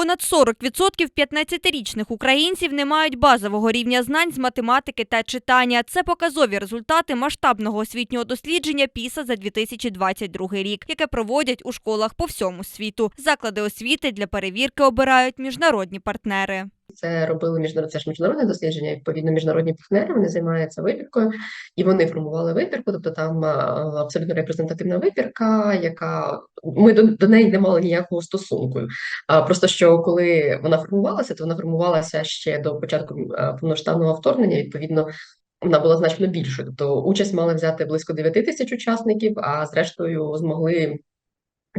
Понад 40% 15-річних українців не мають базового рівня знань з математики та читання. Це показові результати масштабного освітнього дослідження ПІСА за 2022 рік, яке проводять у школах по всьому світу. Заклади освіти для перевірки обирають міжнародні партнери. Це робили міжнародне, це ж міжнародне дослідження, відповідно, міжнародні партнери, вони займаються вибіркою, і вони формували вибірку, тобто там абсолютно репрезентативна вибірка, яка ми до, до неї не мали ніякого стосунку. Просто що коли вона формувалася, то вона формувалася ще до початку повноштабного вторгнення. Відповідно, вона була значно більшою. Тобто участь мали взяти близько 9 тисяч учасників, а зрештою змогли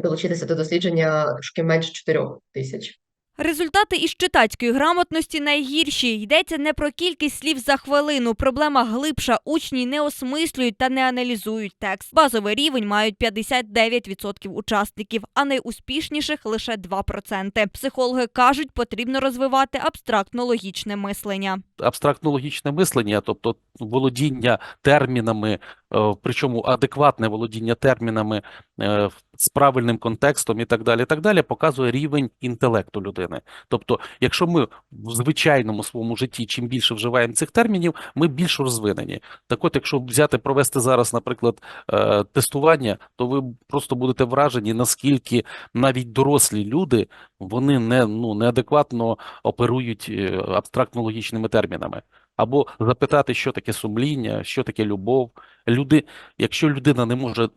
долучитися до дослідження трошки менше 4 тисяч. Результати із читацької грамотності найгірші. Йдеться не про кількість слів за хвилину. Проблема глибша. Учні не осмислюють та не аналізують текст. Базовий рівень мають 59% учасників, а найуспішніших лише 2%. Психологи кажуть, потрібно розвивати абстрактно-логічне мислення. абстрактно-логічне мислення, тобто володіння термінами, е, причому адекватне володіння термінами е, з правильним контекстом і так далі, так далі, показує рівень інтелекту людини. Тобто, якщо ми в звичайному своєму житті чим більше вживаємо цих термінів, ми більш розвинені. Так от, якщо взяти провести зараз, наприклад, е, тестування, то ви просто будете вражені, наскільки навіть дорослі люди вони не ну неадекватно оперують е, абстрактно-логічними термінами. Або запитати, що таке сумління, що таке любов. Люди, якщо людина не може,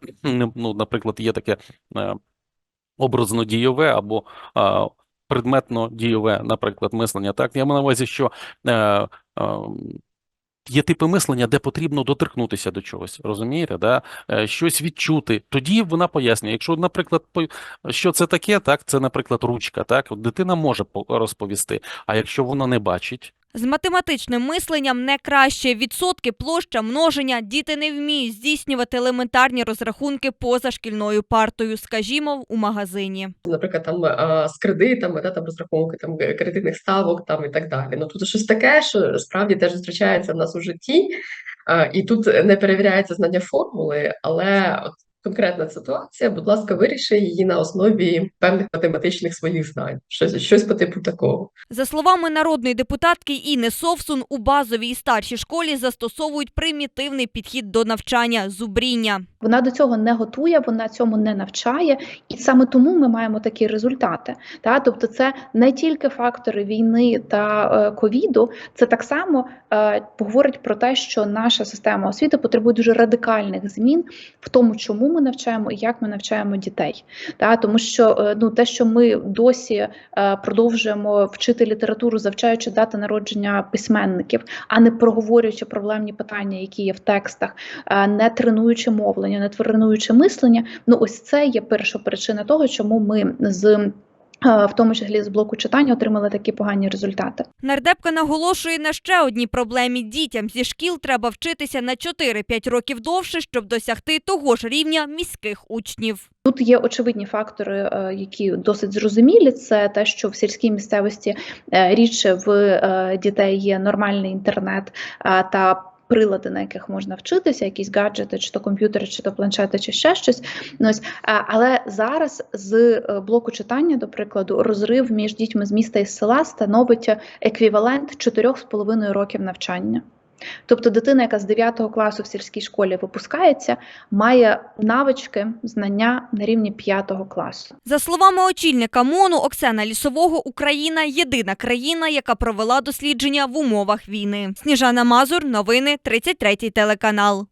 ну, наприклад, є таке е, образно-дійове або е, предметно-дійове, наприклад, мислення. Так, я маю на увазі, що е, е, є типи мислення, де потрібно доторкнутися до чогось, розумієте, да? Е, щось відчути. Тоді вона пояснює. Якщо, наприклад, що це таке, так, це, наприклад, ручка, так, дитина може по- розповісти, а якщо вона не бачить, З математичним мисленням не краще. Відсотки, площа, множення. Діти не вміють здійснювати елементарні розрахунки поза шкільною партою, скажімо, у магазині. наприклад, там з кредитами, да, там розрахунки там е, кредитних ставок там і так далі. Ну тут щось таке, що справді теж зустрічається в нас у житті, і тут не перевіряється знання формули, але конкретна ситуація, будь ласка, виріши її на основі певних математичних своїх знань. Щось, щось по типу такого. За словами народної депутатки Інни Совсун, у базовій і старшій школі застосовують примітивний підхід до навчання зубріння. Вона до цього не готує, вона цьому не навчає, і саме тому ми маємо такі результати. Та тобто, це не тільки фактори війни та е, ковіду, це так само е, говорить про те, що наша система освіти потребує дуже радикальних змін в тому, чому ми навчаємо і як ми навчаємо дітей. Та тому, що е, ну те, що ми досі е, продовжуємо вчити літературу, завчаючи дати народження письменників, а не проговорюючи проблемні питання, які є в текстах, е, не тренуючи мовлення, не тренуючи мислення. Ну ось це є перша причина того, чому ми з в тому числі з блоку читання отримали такі погані результати. Нардепка наголошує на ще одній проблемі. Дітям зі шкіл треба вчитися на 4-5 років довше, щоб досягти того ж рівня міських учнів. Тут є очевидні фактори, е, які досить зрозумілі. Це те, що в сільській місцевості е, рідше в е, дітей є нормальний інтернет е, та. Прилади, на яких можна вчитися, якісь гаджети, чи то комп'ютери, чи то планшети, чи ще щось. Ну, ось, але зараз з е, блоку читання, до прикладу, розрив між дітьми з міста і з села становить еквівалент 4,5 років навчання. Тобто дитина, яка з 9 класу в сільській школі випускається, має навички, знання на рівні 5 класу. За словами очільника МОНу Оксана Лісового, Україна єдина країна, яка провела дослідження в умовах війни. Сніжана Мазур, новини 33 телеканал.